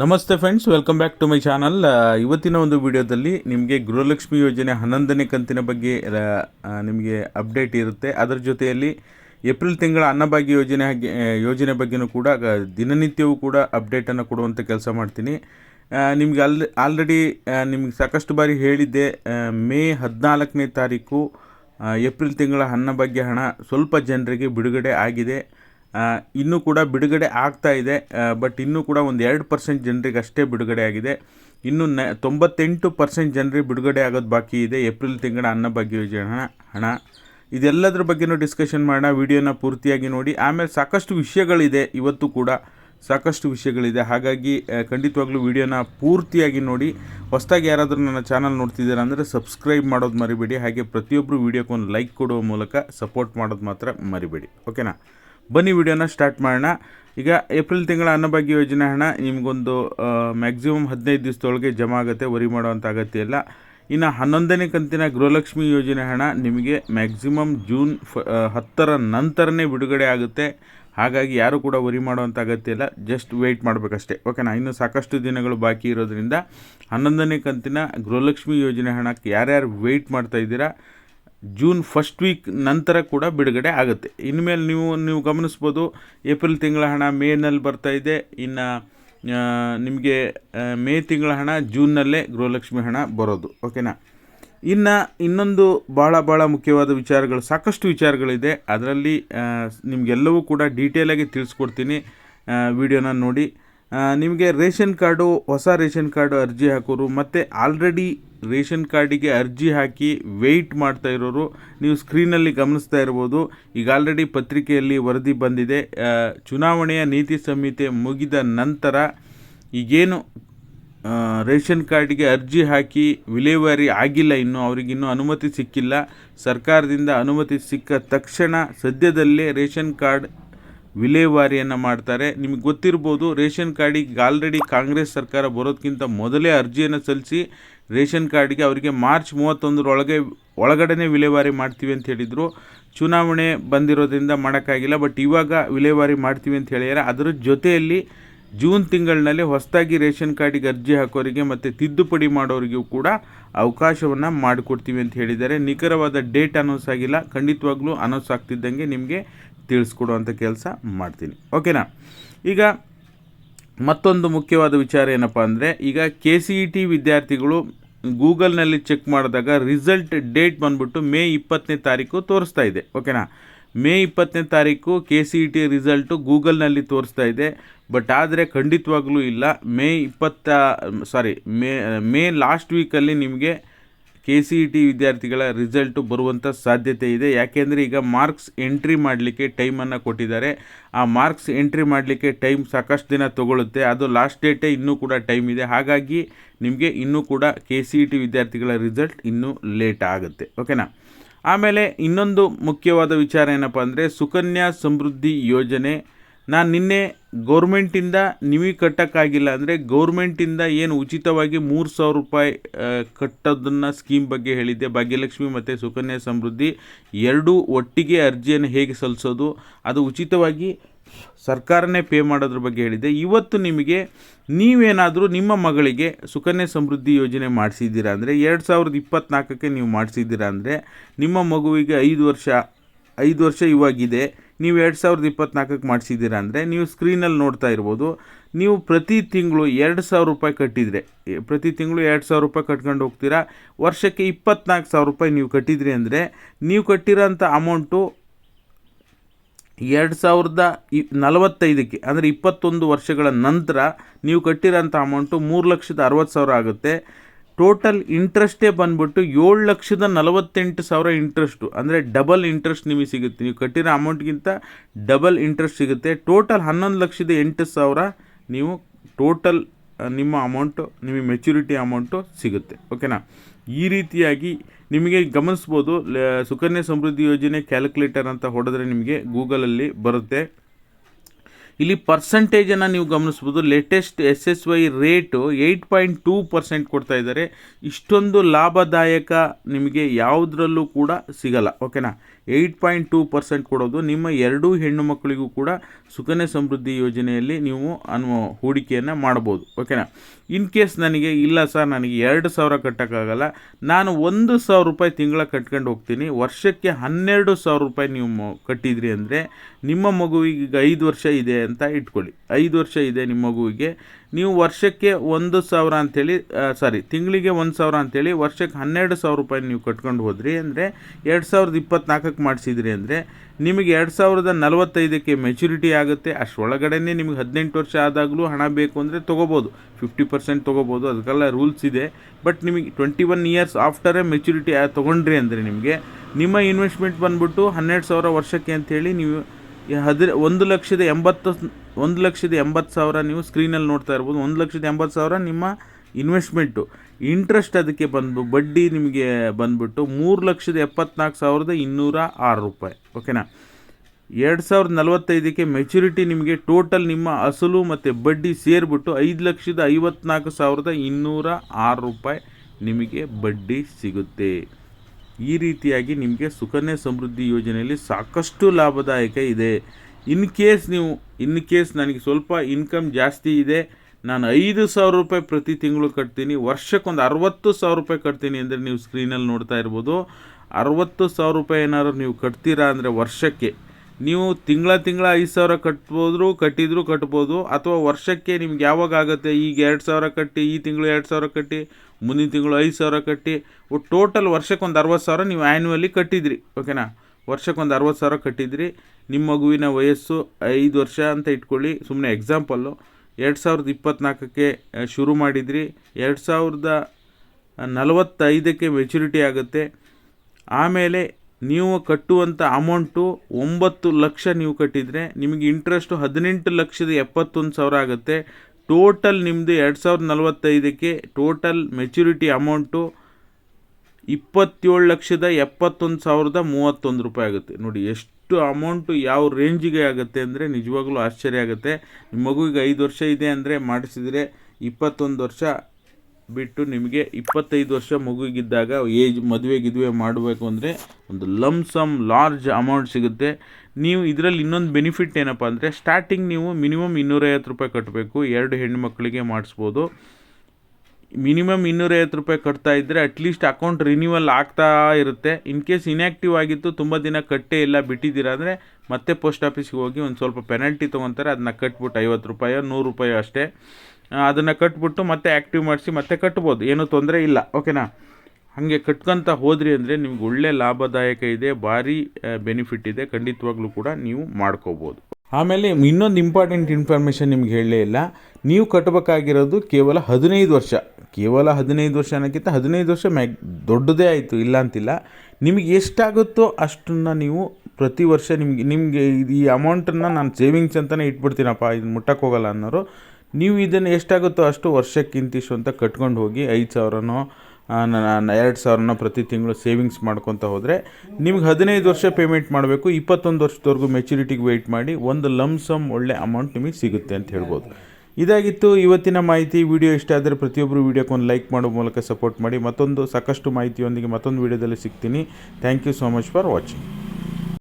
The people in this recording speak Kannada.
ನಮಸ್ತೆ friends welcome back to my channel ಇವತ್ತಿನ ಒಂದು ವಿಡಿಯೋದಲ್ಲಿ ನಿಮಗೆ ಗೃಹಲಕ್ಷ್ಮಿ ಯೋಜನೆ ಹನ್ನೊಂದನೇ ಕಂತಿನ ಬಗ್ಗೆ ನಿಮಗೆ ಅಪ್ಡೇಟ್ ಇರುತ್ತೆ. ಅದರ ಜೊತೆಯಲ್ಲಿ ಏಪ್ರಿಲ್ ತಿಂಗಳ ಅನ್ನಭಾಗ್ಯ ಯೋಜನೆ ಹಾಗೆ ಯೋಜನೆ ಬಗ್ಗೆನೂ ಕೂಡ ದಿನನಿತ್ಯವೂ ಕೂಡ ಅಪ್ಡೇಟನ್ನು ಕೊಡುವಂಥ ಕೆಲಸ ಮಾಡ್ತೀನಿ. ನಿಮಗೆ ಆಲ್ ಆಲ್ರೆಡಿ ನಿಮಗೆ ಸಾಕಷ್ಟು ಬಾರಿ ಹೇಳಿದ್ದೆ ಮೇ ಹದಿನಾಲ್ಕನೇ ತಾರೀಕು ಏಪ್ರಿಲ್ ತಿಂಗಳ ಅನ್ನಭಾಗ್ಯ ಹಣ ಸ್ವಲ್ಪ ಜನರಿಗೆ ಬಿಡುಗಡೆ ಆಗಿದೆ. ಇನ್ನೂ ಕೂಡ ಬಿಡುಗಡೆ ಆಗ್ತಾ ಇದೆ. ಬಟ್ ಇನ್ನೂ ಕೂಡ ಒಂದು ಎರಡು ಪರ್ಸೆಂಟ್ ಜನರಿಗೆ ಅಷ್ಟೇ ಬಿಡುಗಡೆ ಆಗಿದೆ. ಇನ್ನು ನ, ತೊಂಬತ್ತೆಂಟು ಪರ್ಸೆಂಟ್ ಜನರಿಗೆ ಬಿಡುಗಡೆ ಆಗೋದು ಬಾಕಿ ಇದೆ ಏಪ್ರಿಲ್ ತಿಂಗಳ ಅನ್ನಭಾಗ್ಯ ಯೋಜನೆ. ಹಣ ಇದೆಲ್ಲದರ ಬಗ್ಗೆನೂ ಡಿಸ್ಕಷನ್ ಮಾಡೋಣ, ವಿಡಿಯೋನ ಪೂರ್ತಿಯಾಗಿ ನೋಡಿ. ಆಮೇಲೆ ಸಾಕಷ್ಟು ವಿಷಯಗಳಿದೆ ಇವತ್ತು ಕೂಡ. ಸಾಕಷ್ಟು ವಿಷಯಗಳಿದೆ. ಹಾಗಾಗಿ ಖಂಡಿತವಾಗ್ಲೂ ವಿಡಿಯೋನ ಪೂರ್ತಿಯಾಗಿ ನೋಡಿ. ಹೊಸದಾಗಿ ಯಾರಾದರೂ ನನ್ನ ಚಾನಲ್ ನೋಡ್ತಿದ್ದೀರಾ ಅಂದರೆ ಸಬ್ಸ್ಕ್ರೈಬ್ ಮಾಡೋದು ಮರಿಬೇಡಿ. ಹಾಗೆ ಪ್ರತಿಯೊಬ್ಬರು ವಿಡಿಯೋಕ್ಕೆ ಒಂದು ಲೈಕ್ ಕೊಡುವ ಮೂಲಕ ಸಪೋರ್ಟ್ ಮಾಡೋದು ಮಾತ್ರ ಮರಿಬೇಡಿ. ಓಕೆನಾ? ಬನ್ನಿ ವಿಡಿಯೋನ ಸ್ಟಾರ್ಟ್ ಮಾಡೋಣ. ಈಗ ಏಪ್ರಿಲ್ ತಿಂಗಳ ಅನ್ನಭಾಗ್ಯ ಯೋಜನೆ ಹಣ ನಿಮಗೊಂದು ಮ್ಯಾಕ್ಸಿಮಮ್ ಹದಿನೈದು ದಿವಸದೊಳಗೆ ಜಮಾ ಆಗುತ್ತೆ, ವರಿ ಮಾಡುವಂಥ ಅಗತ್ಯ ಇಲ್ಲ. ಇನ್ನು ಹನ್ನೊಂದನೇ ಕಂತಿನ ಗೃಹಲಕ್ಷ್ಮಿ ಯೋಜನೆ ಹಣ ನಿಮಗೆ ಮ್ಯಾಕ್ಸಿಮಮ್ ಜೂನ್ ಫ ಹತ್ತರ ನಂತರನೇ ಬಿಡುಗಡೆ ಆಗುತ್ತೆ. ಹಾಗಾಗಿ ಯಾರು ಕೂಡ ವರಿ ಮಾಡುವಂಥ ಅಗತ್ಯ ಇಲ್ಲ. ಜಸ್ಟ್ ವೆಯ್ಟ್ ಮಾಡಬೇಕಷ್ಟೇ. ಓಕೆನಾ ಇನ್ನೂ ಸಾಕಷ್ಟು ದಿನಗಳು ಬಾಕಿ ಇರೋದ್ರಿಂದ ಹನ್ನೊಂದನೇ ಕಂತಿನ ಗೃಹಲಕ್ಷ್ಮಿ ಯೋಜನೆ ಹಣಕ್ಕೆ ಯಾರ್ಯಾರು ವೆಯ್ಟ್ ಮಾಡ್ತಾ ಇದ್ದೀರಾ ಜೂನ್ ಫಸ್ಟ್ ವೀಕ್ ನಂತರ ಕೂಡ ಬಿಡುಗಡೆ ಆಗುತ್ತೆ. ಇನ್ಮೇಲೆ ನೀವು ನೀವು ಗಮನಿಸ್ಬೋದು, ಏಪ್ರಿಲ್ ತಿಂಗಳ ಹಣ ಮೇನಲ್ಲಿ ಬರ್ತಾ ಇದೆ. ಇನ್ನು ನಿಮಗೆ ಮೇ ತಿಂಗಳ ಹಣ ಜೂನ್ನಲ್ಲೇ ಗೃಹಲಕ್ಷ್ಮಿ ಹಣ ಬರೋದು. ಓಕೆನಾ ಇನ್ನು ಇನ್ನೊಂದು ಭಾಳ ಭಾಳ ಮುಖ್ಯವಾದ ವಿಚಾರಗಳು, ಸಾಕಷ್ಟು ವಿಚಾರಗಳಿದೆ. ಅದರಲ್ಲಿ ನಿಮಗೆಲ್ಲವೂ ಕೂಡ ಡೀಟೇಲಾಗಿ ತಿಳಿಸ್ಕೊಡ್ತೀನಿ. ವಿಡಿಯೋನ ನೋಡಿ. ನಿಮಗೆ ರೇಷನ್ ಕಾರ್ಡು, ಹೊಸ ರೇಷನ್ ಕಾರ್ಡು ಅರ್ಜಿ ಹಾಕೋರು, ಮತ್ತು ಆಲ್ರೆಡಿ ರೇಷನ್ ಕಾರ್ಡಿಗೆ ಅರ್ಜಿ ಹಾಕಿ ವೆಯ್ಟ್ ಮಾಡ್ತಾ ಇರೋರು, ನೀವು ಸ್ಕ್ರೀನಲ್ಲಿ ಗಮನಿಸ್ತಾ ಇರ್ಬೋದು. ಈಗ ಆಲ್ರೆಡಿ ಪತ್ರಿಕೆಯಲ್ಲಿ ವರದಿ ಬಂದಿದೆ. ಚುನಾವಣೆಯ ನೀತಿ ಸಂಹಿತೆ ಮುಗಿದ ನಂತರ ಈಗೇನು ರೇಷನ್ ಕಾರ್ಡಿಗೆ ಅರ್ಜಿ ಹಾಕಿ ವಿಲೇವಾರಿ ಆಗಿಲ್ಲ ಇನ್ನೂ, ಅವರಿಗಿನ್ನೂ ಅನುಮತಿ ಸಿಕ್ಕಿಲ್ಲ. ಸರ್ಕಾರದಿಂದ ಅನುಮತಿ ಸಿಕ್ಕ ತಕ್ಷಣ ಸದ್ಯದಲ್ಲೇ ರೇಷನ್ ಕಾರ್ಡ್ ವಿಲೇವಾರಿಯನ್ನು ಮಾಡ್ತಾರೆ. ನಿಮಗೆ ಗೊತ್ತಿರ್ಬೋದು, ರೇಷನ್ ಕಾರ್ಡಿಗೆ ಆಲ್ರೆಡಿ ಕಾಂಗ್ರೆಸ್ ಸರ್ಕಾರ ಬರೋದಕ್ಕಿಂತ ಮೊದಲೇ ಅರ್ಜಿಯನ್ನು ಸಲ್ಲಿಸಿ ರೇಷನ್ ಕಾರ್ಡ್ಗೆ ಅವರಿಗೆ ಮಾರ್ಚ್ ಮೂವತ್ತೊಂದರೊಳಗೆ ಒಳಗಡೆನೇ ವಿಲೇವಾರಿ ಮಾಡ್ತೀವಿ ಅಂತ ಹೇಳಿದರು. ಚುನಾವಣೆ ಬಂದಿರೋದ್ರಿಂದ ಮಾಡೋಕ್ಕಾಗಿಲ್ಲ ಬಟ್ ಇವಾಗ ವಿಲೇವಾರಿ ಮಾಡ್ತೀವಿ ಅಂತ ಹೇಳಿದ್ದಾರೆ ಅದರ ಜೊತೆಯಲ್ಲಿ ಜೂನ್ ತಿಂಗಳಿನಲ್ಲಿ ಹೊಸದಾಗಿ ರೇಷನ್ ಕಾರ್ಡಿಗೆ ಅರ್ಜಿ ಹಾಕೋರಿಗೆ ಮತ್ತು ತಿದ್ದುಪಡಿ ಮಾಡೋರಿಗೂ ಕೂಡ ಅವಕಾಶವನ್ನು ಮಾಡಿಕೊಡ್ತೀವಿ ಅಂತ ಹೇಳಿದ್ದಾರೆ. ನಿಖರವಾದ ಡೇಟ್ ಅನೌನ್ಸ್ ಆಗಿಲ್ಲ. ಖಂಡಿತವಾಗ್ಲೂ ಅನೌನ್ಸ್ ಆಗ್ತಿದ್ದಂಗೆ ನಿಮಗೆ ತಿಳಿಸ್ಕೊಡುವಂಥ ಕೆಲಸ ಮಾಡ್ತೀನಿ. ಓಕೆನಾ? ಈಗ ಮತ್ತೊಂದು ಮುಖ್ಯವಾದ ವಿಚಾರ ಏನಪ್ಪ ಅಂದರೆ, ಈಗ ಕೆ ಸಿ ಇ ಟಿ ವಿದ್ಯಾರ್ಥಿಗಳು ಗೂಗಲ್ನಲ್ಲಿ ಚೆಕ್ ಮಾಡಿದಾಗ ರಿಸಲ್ಟ್ ಡೇಟ್ ಬಂದ್ಬಿಟ್ಟು ಮೇ ಇಪ್ಪತ್ತನೇ ತಾರೀಕು ತೋರಿಸ್ತಾ ಇದೆ. ಓಕೆನಾ? ಮೇ ಇಪ್ಪತ್ತನೇ ತಾರೀಕು K C E T result ಗೂಗಲ್ನಲ್ಲಿ ತೋರಿಸ್ತಾ ಇದೆ. ಬಟ್ ಆದರೆ ಖಂಡಿತವಾಗ್ಲೂ ಇಲ್ಲ. ಮೇ ಇಪ್ಪತ್ತ, ಸಾರಿ ಮೇ ಮೇ ಲಾಸ್ಟ್ ವೀಕಲ್ಲಿ ನಿಮಗೆ ಕೆ ಸಿ ಇ ಟಿ ವಿದ್ಯಾರ್ಥಿಗಳ ರಿಸಲ್ಟು ಬರುವಂಥ ಸಾಧ್ಯತೆ ಇದೆ. ಯಾಕೆಂದರೆ ಈಗ ಮಾರ್ಕ್ಸ್ ಎಂಟ್ರಿ ಮಾಡಲಿಕ್ಕೆ ಟೈಮನ್ನು ಕೊಟ್ಟಿದ್ದಾರೆ. ಆ ಮಾರ್ಕ್ಸ್ ಎಂಟ್ರಿ ಮಾಡಲಿಕ್ಕೆ ಟೈಮ್ ಸಾಕಷ್ಟು ದಿನ ತಗೊಳ್ಳುತ್ತೆ ಅದು ಲಾಸ್ಟ್ ಡೇಟೇ ಇನ್ನೂ ಕೂಡ ಟೈಮ್ ಇದೆ. ಹಾಗಾಗಿ ನಿಮಗೆ ಇನ್ನೂ ಕೂಡ ಕೆ ಸಿ ಇ ಟಿ ವಿದ್ಯಾರ್ಥಿಗಳ ರಿಸಲ್ಟ್ ಇನ್ನೂ ಲೇಟ್ ಆಗುತ್ತೆ. ಓಕೆನಾ ಆಮೇಲೆ ಇನ್ನೊಂದು ಮುಖ್ಯವಾದ ವಿಚಾರ ಏನಪ್ಪ ಅಂದರೆ ಸುಕನ್ಯಾ ಸಮೃದ್ಧಿ ಯೋಜನೆ. ನಾನು ನಿನ್ನೆ ಗೌರ್ಮೆಂಟಿಂದ ನಿಮಗೆ ಕಟ್ಟೋಕ್ಕಾಗಿಲ್ಲ ಅಂದರೆ ಗೌರ್ಮೆಂಟಿಂದ ಏನು ಉಚಿತವಾಗಿ ಮೂರು ಸಾವಿರ ರೂಪಾಯಿ ಕಟ್ಟೋದನ್ನು ಸ್ಕೀಮ್ ಬಗ್ಗೆ ಹೇಳಿದ್ದೆ. ಭಾಗ್ಯಲಕ್ಷ್ಮಿ ಮತ್ತು ಸುಕನ್ಯಾ ಸಮೃದ್ಧಿ ಎರಡೂ ಒಟ್ಟಿಗೆ ಅರ್ಜಿಯನ್ನು ಹೇಗೆ ಸಲ್ಲಿಸೋದು, ಅದು ಉಚಿತವಾಗಿ ಸರ್ಕಾರನೇ ಪೇ ಮಾಡೋದ್ರ ಬಗ್ಗೆ ಹೇಳಿದೆ ಇವತ್ತು ನಿಮಗೆ ನೀವೇನಾದರೂ ನಿಮ್ಮ ಮಗಳಿಗೆ ಸುಕನ್ಯಾ ಸಮೃದ್ಧಿ ಯೋಜನೆ ಮಾಡಿಸಿದ್ದೀರಾ ಅಂದರೆ, ಎರಡು ಸಾವಿರದ ಇಪ್ಪತ್ತ್ನಾಲ್ಕಕ್ಕೆ ನೀವು ಮಾಡಿಸಿದ್ದೀರಾ ಅಂದರೆ, ನಿಮ್ಮ ಮಗುವಿಗೆ ಐದು ವರ್ಷ ಐದು ವರ್ಷ ಇವಾಗಿದೆ. ನೀವು ಎರಡು ಸಾವಿರದ ಇಪ್ಪತ್ನಾಲ್ಕಕ್ಕೆ ಮಾಡಿಸಿದ್ದೀರಾ ಅಂದರೆ ನೀವು ಸ್ಕ್ರೀನಲ್ಲಿ ನೋಡ್ತಾ ಇರ್ಬೋದು. ನೀವು ಪ್ರತಿ ತಿಂಗಳು ಎರಡು ಸಾವಿರ ರೂಪಾಯಿ ಕಟ್ಟಿದರೆ ಪ್ರತಿ ತಿಂಗಳು ಎರಡು ಸಾವಿರ ರೂಪಾಯಿ ಕಟ್ಕೊಂಡು ಹೋಗ್ತೀರಾ? ವರ್ಷಕ್ಕೆ ಇಪ್ಪತ್ನಾಲ್ಕು ಸಾವಿರ ರೂಪಾಯಿ ನೀವು ಕಟ್ಟಿದ್ರಿ ಅಂದರೆ ನೀವು ಕಟ್ಟಿರೋಂಥ ಅಮೌಂಟು ಎರಡು ಸಾವಿರದ ಇ, ನಲವತ್ತೈದಕ್ಕೆ, ಅಂದರೆ ಇಪ್ಪತ್ತೊಂದು ವರ್ಷಗಳ ನಂತರ ನೀವು ಕಟ್ಟಿರೋಂಥ ಅಮೌಂಟು ಮೂರು ಲಕ್ಷದ ಅರವತ್ತು ಸಾವಿರ ಆಗುತ್ತೆ. ಟೋಟಲ್ ಇಂಟ್ರೆಸ್ಟೇ ಬಂದ್ಬಿಟ್ಟು ಏಳು ಲಕ್ಷದ ನಲವತ್ತೆಂಟು ಸಾವಿರ ಇಂಟ್ರೆಸ್ಟು. ಅಂದರೆ ಡಬಲ್ ಇಂಟ್ರೆಸ್ಟ್ ನಿಮಗೆ ಸಿಗುತ್ತೆ. ನೀವು ಕಟ್ಟಿರೋ ಅಮೌಂಟ್ಗಿಂತ ಡಬಲ್ ಇಂಟ್ರೆಸ್ಟ್ ಸಿಗುತ್ತೆ. ಟೋಟಲ್ ಹನ್ನೊಂದು ಲಕ್ಷದ ಎಂಟು ಸಾವಿರ ನೀವು ಟೋಟಲ್ ನಿಮ್ಮ ಅಮೌಂಟು ನಿಮಗೆ ಮೆಚುರಿಟಿ ಅಮೌಂಟು ಸಿಗುತ್ತೆ. ಓಕೆನಾ? ಈ ರೀತಿಯಾಗಿ ನಿಮಗೆ ಗಮನಿಸ್ಬೋದು. ಸುಕನ್ಯಾ ಸಮೃದ್ಧಿ ಯೋಜನೆ ಕ್ಯಾಲ್ಕುಲೇಟರ್ ಅಂತ ಹೊಡೆದ್ರೆ ನಿಮಗೆ ಗೂಗಲಲ್ಲಿ ಬರುತ್ತೆ. ಇಲ್ಲಿ ಪರ್ಸಂಟೇಜನ್ನು ನೀವು ಗಮನಿಸ್ಬೋದು. Latest S S Y rate eight point two percent ಕೊಡ್ತಾ ಇದ್ದಾರೆ. ಇಷ್ಟೊಂದು ಲಾಭದಾಯಕ ನಿಮಗೆ ಯಾವುದರಲ್ಲೂ ಕೂಡ ಸಿಗಲ್ಲ ಓಕೆನಾ ಏಯ್ಟ್ ಪಾಯಿಂಟ್ ಟೂ ಪರ್ಸೆಂಟ್ ಕೊಡೋದು ನಿಮ್ಮ ಎರಡೂ ಹೆಣ್ಣು ಮಕ್ಕಳಿಗೂ ಕೂಡ ಸುಕನ್ಯಾ ಸಮೃದ್ಧಿ ಯೋಜನೆಯಲ್ಲಿ ನೀವು ಅನು ಹೂಡಿಕೆಯನ್ನು ಮಾಡ್ಬೋದು ಓಕೆನಾ ಇನ್ ಕೇಸ್ ನನಗೆ ಇಲ್ಲ ಸರ್ ನನಗೆ ಎರಡು ಸಾವಿರ ಕಟ್ಟೋಕ್ಕಾಗಲ್ಲ. ನಾನು ಒಂದು ಸಾವಿರ ರೂಪಾಯಿ ತಿಂಗಳ ಕಟ್ಕೊಂಡು ಹೋಗ್ತೀನಿ. ವರ್ಷಕ್ಕೆ ಹನ್ನೆರಡು ಸಾವಿರ ರೂಪಾಯಿ ನೀವು ಕಟ್ಟಿದ್ರಿ ಅಂದರೆ ನಿಮ್ಮ ಮಗುವಿಗೆ ಈಗ ಐದು ವರ್ಷ ಇದೆ. ಅಂತ ಇಟ್ಕೊಳ್ಳಿ. ಐದು ವರ್ಷ ಇದೆ ನಿಮ್ಮ ಮಗುವಿಗೆ. ನೀವು ವರ್ಷಕ್ಕೆ ಒಂದು ಸಾವಿರ ಅಂಥೇಳಿ ಸಾರಿ ತಿಂಗಳಿಗೆ ಒಂದು ಸಾವಿರ ಅಂಥೇಳಿ ವರ್ಷಕ್ಕೆ ಹನ್ನೆರಡು ಸಾವಿರ ರೂಪಾಯಿ ನೀವು ಕಟ್ಕೊಂಡು ಹೋದ್ರಿ ಅಂದರೆ, ಎರಡು ಸಾವಿರದ ಇಪ್ಪತ್ನಾಲ್ಕಕ್ಕೆ ಮಾಡಿಸಿದ್ರಿ ಅಂದರೆ, ನಿಮಗೆ ಎರಡು ಸಾವಿರದ ನಲವತ್ತೈದಕ್ಕೆ ಮೆಚುರಿಟಿ ಆಗುತ್ತೆ. ಅಷ್ಟರೊಳಗಡೆ ನಿಮಗೆ ಹದಿನೆಂಟು ವರ್ಷ ಆದಾಗಲೂ ಹಣ ಬೇಕು ಅಂದರೆ ತೊಗೋಬೋದು. ಫಿಫ್ಟಿ ಪರ್ಸೆಂಟ್ ತೊಗೋಬೋದು. ಅದಕ್ಕೆಲ್ಲ ರೂಲ್ಸ್ ಇದೆ. ಬಟ್ ನಿಮಗೆ ಟ್ವೆಂಟಿ ಒನ್ ಇಯರ್ಸ್ ಆಫ್ಟರೇ ಮೆಚುರಿಟಿ ತೊಗೊಂಡ್ರಿ ಅಂದರೆ ನಿಮಗೆ, ನಿಮ್ಮ ಇನ್ವೆಸ್ಟ್ಮೆಂಟ್ ಬಂದ್ಬಿಟ್ಟು ಹನ್ನೆರಡು ಸಾವಿರ ವರ್ಷಕ್ಕೆ ಅಂಥೇಳಿ ನೀವು ಹದಿ ಒಂದು ಲಕ್ಷದ ಎಂಬತ್ತು ಒಂದು ಲಕ್ಷದ ಎಂಬತ್ತು ಸಾವಿರ ನೀವು ಸ್ಕ್ರೀನಲ್ಲಿ ನೋಡ್ತಾ ಇರ್ಬೋದು. ಒಂದು ಲಕ್ಷದ ಎಂಬತ್ತು ಸಾವಿರ ನಿಮ್ಮ ಇನ್ವೆಸ್ಟ್ಮೆಂಟು ಇಂಟ್ರೆಸ್ಟ್ ಅದಕ್ಕೆ ಬಂದು ಬಡ್ಡಿ ನಿಮಗೆ ಬಂದ್ಬಿಟ್ಟು ಮೂರು ಲಕ್ಷದ ಎಪ್ಪತ್ನಾಲ್ಕು ಸಾವಿರದ ಇನ್ನೂರ ಆರು ರೂಪಾಯಿ. ಓಕೆನಾ ಎರಡು ಸಾವಿರದ ನಲವತ್ತೈದಕ್ಕೆ ಮೆಚುರಿಟಿ ನಿಮಗೆ ಟೋಟಲ್ ನಿಮ್ಮ ಅಸಲು ಮತ್ತು ಬಡ್ಡಿ ಸೇರಿಬಿಟ್ಟು ಐದು ಲಕ್ಷದ ಐವತ್ನಾಲ್ಕು ಸಾವಿರದ ಇನ್ನೂರ ಆರು ರೂಪಾಯಿ ನಿಮಗೆ ಬಡ್ಡಿ ಸಿಗುತ್ತೆ. ಈ ರೀತಿಯಾಗಿ ನಿಮಗೆ ಸುಕನ್ಯಾ ಸಮೃದ್ಧಿ ಯೋಜನೆಯಲ್ಲಿ ಸಾಕಷ್ಟು ಲಾಭದಾಯಕ ಇದೆ. ಇನ್ ಕೇಸ್ ನೀವು, ಇನ್ ಕೇಸ್ ನನಗೆ ಸ್ವಲ್ಪ ಇನ್ಕಮ್ ಜಾಸ್ತಿ ಇದೆ, ನಾನು ಐದು ಸಾವಿರ ರೂಪಾಯಿ ಪ್ರತಿ ತಿಂಗಳು ಕಟ್ತೀನಿ, ವರ್ಷಕ್ಕೊಂದು ಅರವತ್ತು ಸಾವಿರ ರೂಪಾಯಿ ಕಟ್ತೀನಿ ಅಂದರೆ ನೀವು ಸ್ಕ್ರೀನಲ್ಲಿ ನೋಡ್ತಾ ಇರ್ಬೋದು. ಅರವತ್ತು ಸಾವಿರ ರೂಪಾಯಿ ಏನಾದ್ರು ನೀವು ಕಟ್ತೀರಾ ಅಂದರೆ ವರ್ಷಕ್ಕೆ ನೀವು ತಿಂಗಳ ತಿಂಗಳ ಐದು ಸಾವಿರ ಕಟ್ಬೋದು ಕಟ್ಟಿದ್ರು ಕಟ್ಬೋದು, ಅಥವಾ ವರ್ಷಕ್ಕೆ ನಿಮ್ಗೆ ಯಾವಾಗ ಆಗುತ್ತೆ, ಈಗ ಎರಡು ಸಾವಿರ ಕಟ್ಟಿ, ಈ ತಿಂಗಳು ಎರಡು ಸಾವಿರ ಕಟ್ಟಿ, ಮುಂದಿನ ತಿಂಗಳು ಐದು ಸಾವಿರ ಕಟ್ಟಿ ಒಟ್ಟು ಟೋಟಲ್ ವರ್ಷಕ್ಕೆ ಒಂದು ಅರವತ್ತು ಸಾವಿರ ನೀವು ಆ್ಯನ್ಯುವಲಿ ಕಟ್ಟಿದ್ರಿ ಓಕೆನಾ ವರ್ಷಕ್ಕೊಂದು ಅರವತ್ತು ಸಾವಿರ ಕಟ್ಟಿದ್ರಿ, ನಿಮ್ಮ ಮಗುವಿನ ವಯಸ್ಸು ಐದು ವರ್ಷ ಅಂತ ಇಟ್ಕೊಳ್ಳಿ ಸುಮ್ಮನೆ ಎಕ್ಸಾಂಪಲ್ಲು ಎರಡು ಸಾವಿರದ ಇಪ್ಪತ್ತ್ನಾಲ್ಕಕ್ಕೆ ಶುರು ಮಾಡಿದ್ರಿ, ಎರಡು ಸಾವಿರದ ನಲವತ್ತೈದಕ್ಕೆ ಮೆಚುರಿಟಿ ಆಗುತ್ತೆ, ಆಮೇಲೆ ನೀವು ಕಟ್ಟುವಂಥ ಅಮೌಂಟು ಒಂಬತ್ತು ಲಕ್ಷ ನೀವು ಕಟ್ಟಿದರೆ ನಿಮಗೆ ಇಂಟ್ರೆಸ್ಟು ಹದಿನೆಂಟು ಲಕ್ಷದ ಎಪ್ಪತ್ತೊಂದು ಸಾವಿರ ಆಗುತ್ತೆ. ಟೋಟಲ್ ನಿಮ್ಮದು ಎರಡು ಸಾವಿರದ ನಲವತ್ತೈದಕ್ಕೆ ಟೋಟಲ್ ಮೆಚುರಿಟಿ ಅಮೌಂಟು ಇಪ್ಪತ್ತೇಳು ಲಕ್ಷದ ಎಪ್ಪತ್ತೊಂದು ಸಾವಿರದ ಮೂವತ್ತೊಂದು ರೂಪಾಯಿ ಆಗುತ್ತೆ. ನೋಡಿ, ಎಷ್ಟು ಅಮೌಂಟು ಯಾವ ರೇಂಜಿಗೆ ಆಗುತ್ತೆ ಅಂದರೆ ನಿಜವಾಗ್ಲೂ ಆಶ್ಚರ್ಯ ಆಗುತ್ತೆ. ನಿಮ್ಮ ಮಗುವಿಗೆ ಐದು ವರ್ಷ ಇದೆ ಅಂದರೆ ಮಾಡಿಸಿದರೆ ಇಪ್ಪತ್ತೊಂದು ವರ್ಷ ಬಿಟ್ಟು ನಿಮಗೆ ಇಪ್ಪತ್ತೈದು ವರ್ಷ ಮಗುಗಿದ್ದಾಗ ಏಜ್ ಮದುವೆ ಗಿದುವೆ ಮಾಡಬೇಕು ಅಂದರೆ ಒಂದು ಲಮ್ ಸಮ್ ಲಾರ್ಜ್ ಅಮೌಂಟ್ ಸಿಗುತ್ತೆ. ನೀವು ಇದರಲ್ಲಿ ಇನ್ನೊಂದು ಬೆನಿಫಿಟ್ ಏನಪ್ಪ ಅಂದರೆ ಸ್ಟಾರ್ಟಿಂಗ್ ನೀವು ಮಿನಿಮಮ್ ಇನ್ನೂರೈವತ್ತು ರೂಪಾಯಿ ಕಟ್ಟಬೇಕು ಎರಡು ಹೆಣ್ಣು ಮಕ್ಕಳಿಗೆ ಮಾಡಿಸ್ಬೋದು. ಮಿನಿಮಮ್ ಇನ್ನೂರೈವತ್ತು ರೂಪಾಯಿ ಕಟ್ತಾ ಇದ್ದರೆ ಅಟ್ಲೀಸ್ಟ್ ಅಕೌಂಟ್ ರಿನ್ಯೂವಲ್ ಆಗ್ತಾ ಇರುತ್ತೆ. ಇನ್ ಕೇಸ್ ಇನ್ಯಾಕ್ಟಿವ್ ಆಗಿತ್ತು, ತುಂಬ ದಿನ ಕಟ್ಟೇ ಇಲ್ಲ, ಬಿಟ್ಟಿದ್ದೀರಾ ಅಂದರೆ ಮತ್ತೆ ಪೋಸ್ಟ್ ಆಫೀಸ್ಗೆ ಹೋಗಿ ಒಂದು ಸ್ವಲ್ಪ ಪೆನಲ್ಟಿ ತೊಗೊತಾರೆ. ಅದನ್ನ ಕಟ್ಬಿಟ್ಟು ಐವತ್ತು ರೂಪಾಯೋ, ನೂರು ರೂಪಾಯೋ ಅಷ್ಟೇ. ಅದನ್ನು ಕಟ್ಬಿಟ್ಟು ಮತ್ತೆ ಆ್ಯಕ್ಟಿವ್ ಮಾಡಿಸಿ ಮತ್ತೆ ಕಟ್ಬೋದು. ಏನೂ ತೊಂದರೆ ಇಲ್ಲ. ಓಕೆನಾ ಹಾಗೆ ಕಟ್ಕೊಂತ ಹೋದ್ರಿ ಅಂದರೆ ನಿಮ್ಗೆ ಒಳ್ಳೆ ಲಾಭದಾಯಕ ಇದೆ, ಭಾರಿ ಬೆನಿಫಿಟ್ ಇದೆ. ಖಂಡಿತವಾಗ್ಲೂ ಕೂಡ ನೀವು ಮಾಡ್ಕೋಬೋದು. ಆಮೇಲೆ ಇನ್ನೊಂದು ಇಂಪಾರ್ಟೆಂಟ್ ಇನ್ಫಾರ್ಮೇಷನ್ ನಿಮ್ಗೆ ಹೇಳಲೇ ಇಲ್ಲ. ನೀವು ಕಟ್ಟಬೇಕಾಗಿರೋದು ಕೇವಲ ಹದಿನೈದು ವರ್ಷ. ಕೇವಲ ಹದಿನೈದು ವರ್ಷ ಅನ್ನೋಕ್ಕಿಂತ ಹದಿನೈದು ವರ್ಷ ಮ್ಯಾಗ್ ದೊಡ್ಡದೇ ಆಯಿತು, ಇಲ್ಲ ಅಂತಿಲ್ಲ. ನಿಮಗೆ ಎಷ್ಟಾಗುತ್ತೋ ಅಷ್ಟನ್ನು ನೀವು ಪ್ರತಿ ವರ್ಷ ನಿಮಗೆ ನಿಮಗೆ ಈ ಅಮೌಂಟನ್ನು ನಾನು ಸೇವಿಂಗ್ಸ್ ಅಂತಲೇ ಇಟ್ಬಿಡ್ತೀನಪ್ಪ, ಇದು ಮುಟ್ಟಕ್ಕೆ ಹೋಗಲ್ಲ ಅನ್ನೋರು. ನೀವು ಇದನ್ನು ಎಷ್ಟಾಗುತ್ತೋ ಅಷ್ಟು ವರ್ಷಕ್ಕಿಂತಿಷ್ಟು ಅಂತ ಕಟ್ಕೊಂಡು ಹೋಗಿ ಐದು ಸಾವಿರನೋ ಎರಡು ಸಾವಿರನೋ ಪ್ರತಿ ತಿಂಗಳು ಸೇವಿಂಗ್ಸ್ ಮಾಡ್ಕೊತ ಹೋದರೆ ನಿಮ್ಗೆ ಹದಿನೈದು ವರ್ಷ ಪೇಮೆಂಟ್ ಮಾಡಬೇಕು, ಇಪ್ಪತ್ತೊಂದು ವರ್ಷದವರೆಗೂ ಮೆಚುರಿಟಿಗೆ ವೆಯ್ಟ್ ಮಾಡಿ ಒಂದು ಲಮ್ಸಮ್ ಒಳ್ಳೆ ಅಮೌಂಟ್ ನಿಮಗೆ ಸಿಗುತ್ತೆ ಅಂತ ಹೇಳ್ಬೋದು. ಇದಾಗಿತ್ತು ಇವತ್ತಿನ ಮಾಹಿತಿ. ವಿಡಿಯೋ ಇಷ್ಟ ಆದರೆ ಪ್ರತಿಯೊಬ್ಬರು ವಿಡಿಯೋಕ್ಕೆ ಒಂದು ಲೈಕ್ ಮಾಡೋ ಮೂಲಕ ಸಪೋರ್ಟ್ ಮಾಡಿ. ಮತ್ತೊಂದು ಸಾಕಷ್ಟು ಮಾಹಿತಿಯೊಂದಿಗೆ ಮತ್ತೊಂದು ವಿಡಿಯೋದಲ್ಲಿ ಸಿಗ್ತೀನಿ. Thank you so much for watching